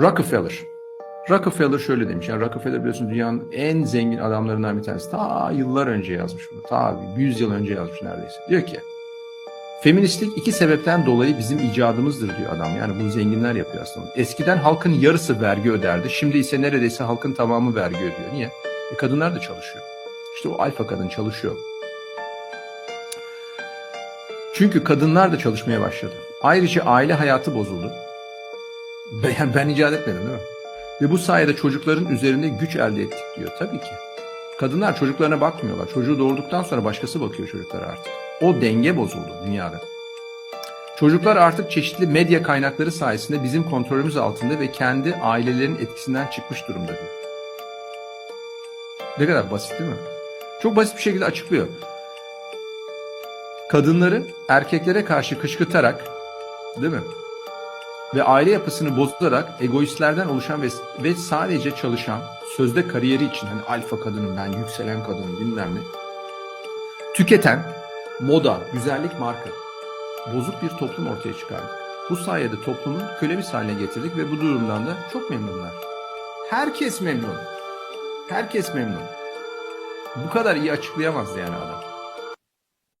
Rockefeller. Rockefeller şöyle demiş. Yani Rockefeller biliyorsun dünyanın en zengin adamlarından bir tanesi. Ta yıllar önce yazmış bunu. Ta 100 yıl önce yazmış neredeyse. Diyor ki Feministlik iki sebepten dolayı bizim icadımızdır diyor adam. Yani bunu zenginler yapıyor aslında. Eskiden halkın yarısı vergi öderdi. Şimdi ise neredeyse halkın tamamı vergi ödüyor. Niye? E kadınlar da çalışıyor. İşte o alfa kadın çalışıyor. Çünkü kadınlar da çalışmaya başladı. Ayrıca aile hayatı bozuldu. Ben, ben icat etmedim değil mi? Ve bu sayede çocukların üzerinde güç elde ettik diyor. Tabii ki. Kadınlar çocuklarına bakmıyorlar. Çocuğu doğurduktan sonra başkası bakıyor çocuklara artık. O denge bozuldu dünyada. Çocuklar artık çeşitli medya kaynakları sayesinde bizim kontrolümüz altında ve kendi ailelerin etkisinden çıkmış durumda diyor. Ne kadar basit değil mi? Çok basit bir şekilde açıklıyor. Kadınları erkeklere karşı kışkırtarak, değil mi? Ve aile yapısını bozarak egoistlerden oluşan ve, ve sadece çalışan, sözde kariyeri için hani alfa kadınım ben, yükselen kadınım bilmem ne. Tüketen, moda, güzellik marka, bozuk bir toplum ortaya çıkardık. Bu sayede toplumu kölemiz haline getirdik ve bu durumdan da çok memnunlar. Herkes memnun. Herkes memnun. Bu kadar iyi açıklayamazdı yani adam.